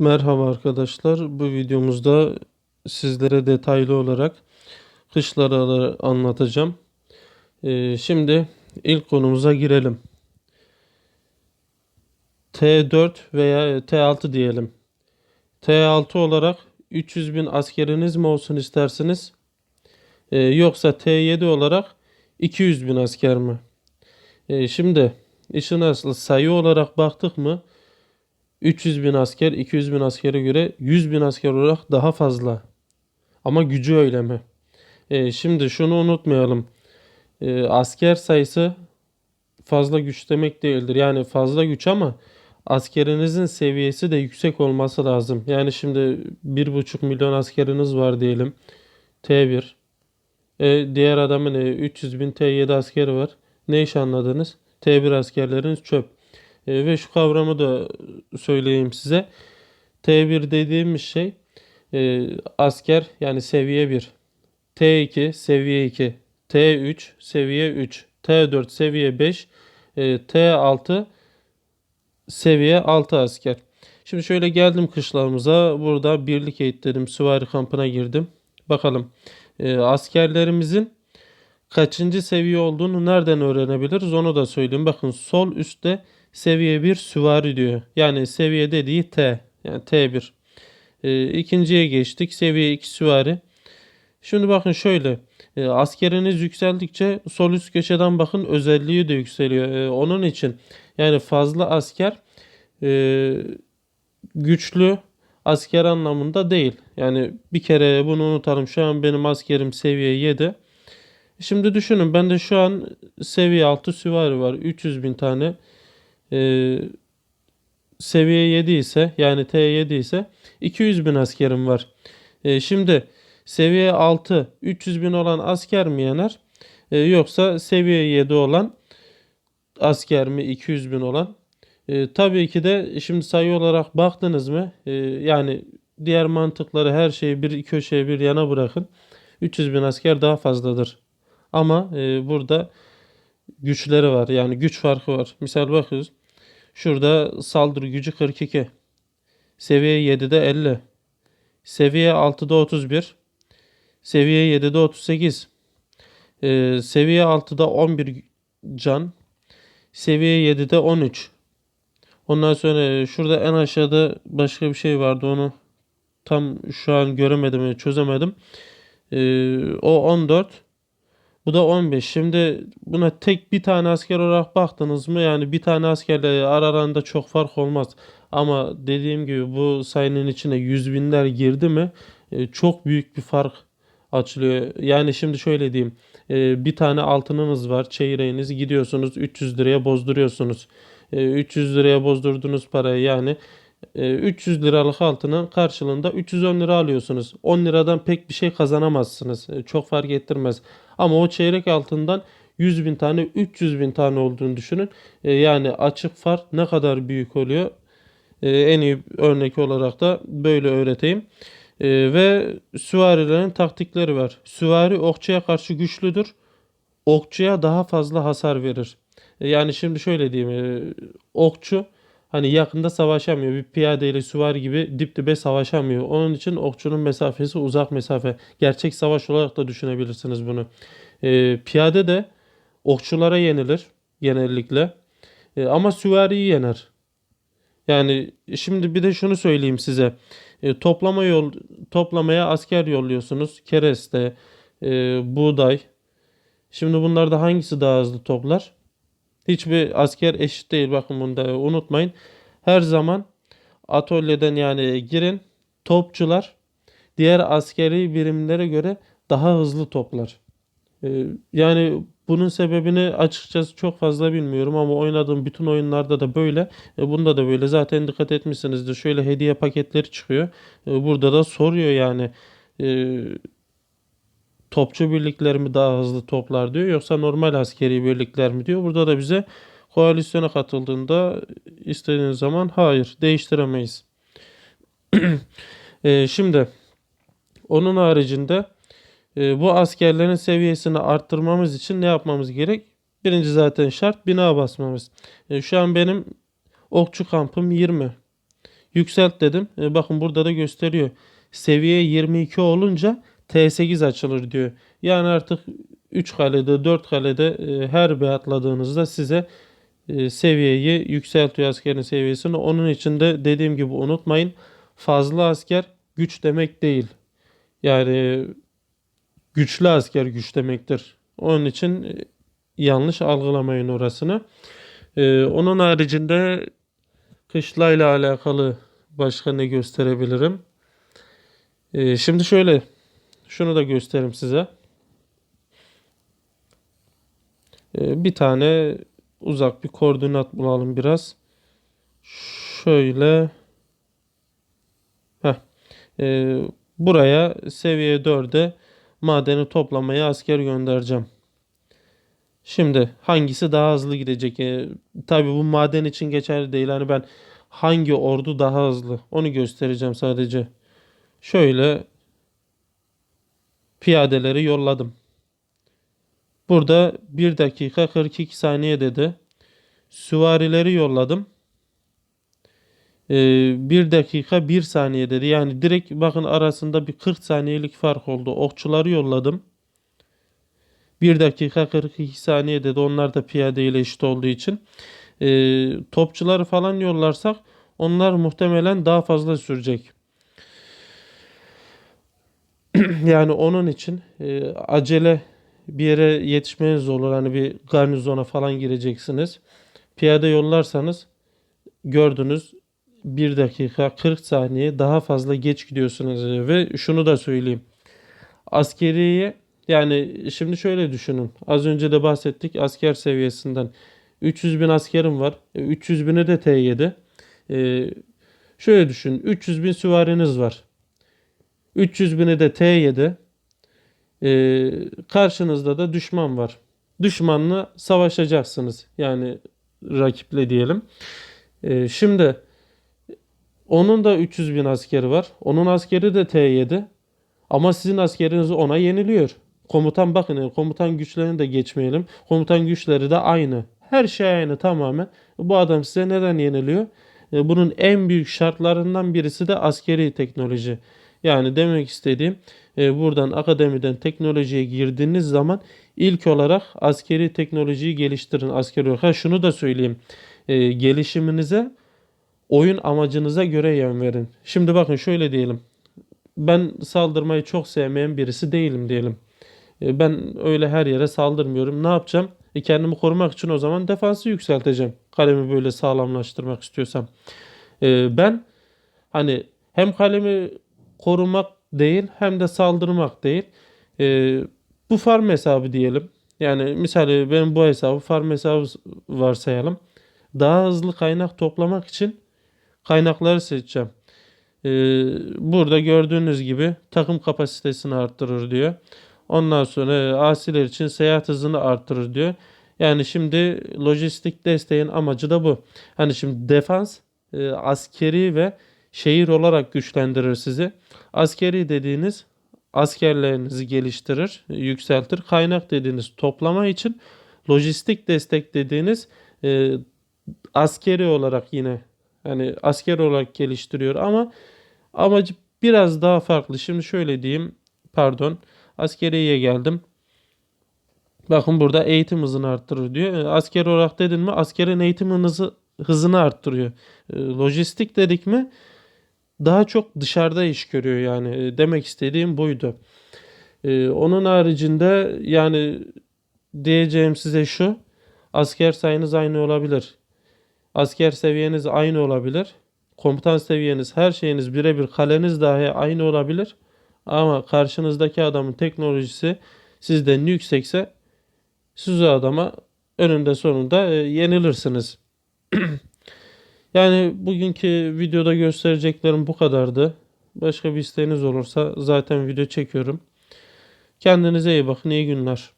Merhaba arkadaşlar. Bu videomuzda sizlere detaylı olarak kışları anlatacağım. Ee, şimdi ilk konumuza girelim. T4 veya T6 diyelim. T6 olarak 300 bin askeriniz mi olsun istersiniz? Ee, yoksa T7 olarak 200 bin asker mi? Ee, şimdi işin aslı sayı olarak baktık mı 300 bin asker 200 bin askere göre 100 bin asker olarak daha fazla. Ama gücü öyle mi? Ee, şimdi şunu unutmayalım. Ee, asker sayısı fazla güç demek değildir. Yani fazla güç ama askerinizin seviyesi de yüksek olması lazım. Yani şimdi 1,5 milyon askeriniz var diyelim. T1. E, diğer adamın e, 300 bin T7 askeri var. Ne iş anladınız? T1 askerleriniz çöp. E, ve şu kavramı da söyleyeyim size. T1 dediğimiz şey e, asker yani seviye 1. T2 seviye 2. T3 seviye 3. T4 seviye 5. E, T6 seviye 6 asker. Şimdi şöyle geldim kışlamıza. Burada birlik eğitlerim. Süvari kampına girdim. Bakalım e, askerlerimizin kaçıncı seviye olduğunu nereden öğrenebiliriz onu da söyleyeyim. Bakın sol üstte seviye 1 süvari diyor. Yani seviye dediği T. Yani T1. E, ikinciye geçtik. Seviye 2 süvari. Şimdi bakın şöyle. E, askeriniz yükseldikçe sol üst köşeden bakın özelliği de yükseliyor. E, onun için yani fazla asker e, güçlü asker anlamında değil. Yani bir kere bunu unutalım. Şu an benim askerim seviye 7. Şimdi düşünün bende şu an seviye 6 süvari var. 300 bin tane. Ee, seviye 7 ise yani T7 ise 200 bin askerim var. Ee, şimdi seviye 6 300 bin olan asker mi yener? Ee, yoksa seviye 7 olan asker mi 200 bin olan? Ee, tabii ki de şimdi sayı olarak baktınız mı? Ee, yani diğer mantıkları her şeyi bir köşeye bir yana bırakın. 300 bin asker daha fazladır. Ama e, burada güçleri var. Yani güç farkı var. Misal bakıyoruz. Şurada saldırı gücü 42. Seviye 7'de 50. Seviye 6'da 31. Seviye 7'de 38. Ee, seviye 6'da 11 can. Seviye 7'de 13. Ondan sonra şurada en aşağıda başka bir şey vardı onu tam şu an göremedim çözemedim. Ee, o 14. Bu da 15. Şimdi buna tek bir tane asker olarak baktınız mı? Yani bir tane askerle aralarında çok fark olmaz. Ama dediğim gibi bu sayının içine yüz binler girdi mi e, çok büyük bir fark açılıyor. Yani şimdi şöyle diyeyim. E, bir tane altınınız var. Çeyreğiniz gidiyorsunuz 300 liraya bozduruyorsunuz. E, 300 liraya bozdurduğunuz parayı yani e, 300 liralık altının karşılığında 310 lira alıyorsunuz. 10 liradan pek bir şey kazanamazsınız. E, Çok fark ettirmez. Ama o çeyrek altından 100 bin tane 300 bin tane olduğunu düşünün. E, Yani açık fark ne kadar büyük oluyor? E, En iyi örnek olarak da böyle öğreteyim. E, Ve süvarilerin taktikleri var. Süvari okçuya karşı güçlüdür. Okçuya daha fazla hasar verir. E, Yani şimdi şöyle diyeyim. e, Okçu hani yakında savaşamıyor. Bir piyade ile süvari gibi dip dibe savaşamıyor. Onun için okçunun mesafesi uzak mesafe. Gerçek savaş olarak da düşünebilirsiniz bunu. E, piyade de okçulara yenilir genellikle. E, ama süvariyi yener. Yani şimdi bir de şunu söyleyeyim size. E, toplama yol toplamaya asker yolluyorsunuz. Kereste, e, buğday. Şimdi bunlarda hangisi daha hızlı toplar? Hiçbir asker eşit değil. Bakın bunu da unutmayın. Her zaman atölyeden yani girin. Topçular diğer askeri birimlere göre daha hızlı toplar. Ee, yani bunun sebebini açıkçası çok fazla bilmiyorum ama oynadığım bütün oyunlarda da böyle. E, bunda da böyle. Zaten dikkat etmişsinizdir. Şöyle hediye paketleri çıkıyor. E, burada da soruyor yani. Topçu birlikler mi daha hızlı toplar diyor yoksa normal askeri birlikler mi diyor. Burada da bize koalisyona katıldığında istediğiniz zaman hayır değiştiremeyiz. E, şimdi onun haricinde e, bu askerlerin seviyesini arttırmamız için ne yapmamız gerek? Birinci zaten şart bina basmamız. E, şu an benim okçu kampım 20. Yükselt dedim. E, bakın burada da gösteriyor. Seviye 22 olunca T8 açılır diyor. Yani artık 3 kalede 4 kalede e, her bir atladığınızda size e, seviyeyi yükseltiyor askerin seviyesini. Onun için de dediğim gibi unutmayın. Fazla asker güç demek değil. Yani güçlü asker güç demektir. Onun için e, yanlış algılamayın orasını. Onun haricinde kışlayla alakalı başka ne gösterebilirim? Şimdi şöyle şunu da göstereyim size. E, bir tane uzak bir koordinat bulalım biraz. Şöyle Heh. E, buraya seviye 4'e madeni toplamaya asker göndereceğim. Şimdi hangisi daha hızlı gidecek? E, tabii bu maden için geçerli değil. Hani ben hangi ordu daha hızlı onu göstereceğim sadece. Şöyle piyadeleri yolladım. Burada 1 dakika 42 saniye dedi. Süvarileri yolladım. 1 dakika 1 saniye dedi. Yani direkt bakın arasında bir 40 saniyelik fark oldu. Okçuları yolladım. 1 dakika 42 saniye dedi. Onlar da piyade ile eşit olduğu için. Ee, topçuları falan yollarsak onlar muhtemelen daha fazla sürecek. yani onun için e, acele bir yere yetişmeniz olur. Hani bir garnizona falan gireceksiniz. Piyade yollarsanız gördünüz 1 dakika 40 saniye daha fazla geç gidiyorsunuz ve şunu da söyleyeyim. Askeriye yani şimdi şöyle düşünün. Az önce de bahsettik asker seviyesinden. 300 bin askerim var. 300 bini de T7. Ee, şöyle düşün. 300 bin süvariniz var. 300 bini de T7. Ee, karşınızda da düşman var. Düşmanla savaşacaksınız. Yani rakiple diyelim. Ee, şimdi onun da 300 bin askeri var. Onun askeri de T7. Ama sizin askeriniz ona yeniliyor. Komutan bakın komutan güçlerini de geçmeyelim. Komutan güçleri de aynı. Her şey aynı tamamen. Bu adam size neden yeniliyor? E, bunun en büyük şartlarından birisi de askeri teknoloji. Yani demek istediğim e, buradan akademiden teknolojiye girdiğiniz zaman ilk olarak askeri teknolojiyi geliştirin. Askeri olarak. Ha, şunu da söyleyeyim. E, gelişiminize oyun amacınıza göre yön verin. Şimdi bakın şöyle diyelim. Ben saldırmayı çok sevmeyen birisi değilim diyelim. E, ben öyle her yere saldırmıyorum. Ne yapacağım? E kendimi korumak için o zaman defansı yükselteceğim. Kalemi böyle sağlamlaştırmak istiyorsam. E, ben hani hem kalemi korumak değil hem de saldırmak değil. E, bu farm hesabı diyelim. Yani misali ben bu hesabı farm hesabı varsayalım. Daha hızlı kaynak toplamak için kaynakları seçeceğim. Ee, burada gördüğünüz gibi takım kapasitesini arttırır diyor. Ondan sonra asiler için seyahat hızını arttırır diyor. Yani şimdi lojistik desteğin amacı da bu. Hani şimdi defans e, askeri ve şehir olarak güçlendirir sizi. Askeri dediğiniz askerlerinizi geliştirir, yükseltir. Kaynak dediğiniz toplama için lojistik destek dediğiniz e, askeri olarak yine yani asker olarak geliştiriyor ama amacı biraz daha farklı. Şimdi şöyle diyeyim. Pardon. Askeriye geldim. Bakın burada eğitim hızını arttırır diyor. E, asker olarak dedin mi askerin eğitim hızı, hızını arttırıyor. E, lojistik dedik mi daha çok dışarıda iş görüyor yani. E, demek istediğim buydu. Onun haricinde yani diyeceğim size şu. Asker sayınız aynı olabilir. Asker seviyeniz aynı olabilir. Komutan seviyeniz, her şeyiniz birebir kaleniz dahi aynı olabilir. Ama karşınızdaki adamın teknolojisi sizden yüksekse siz o adama önünde sonunda e, yenilirsiniz. yani bugünkü videoda göstereceklerim bu kadardı. Başka bir isteğiniz olursa zaten video çekiyorum. Kendinize iyi bakın. İyi günler.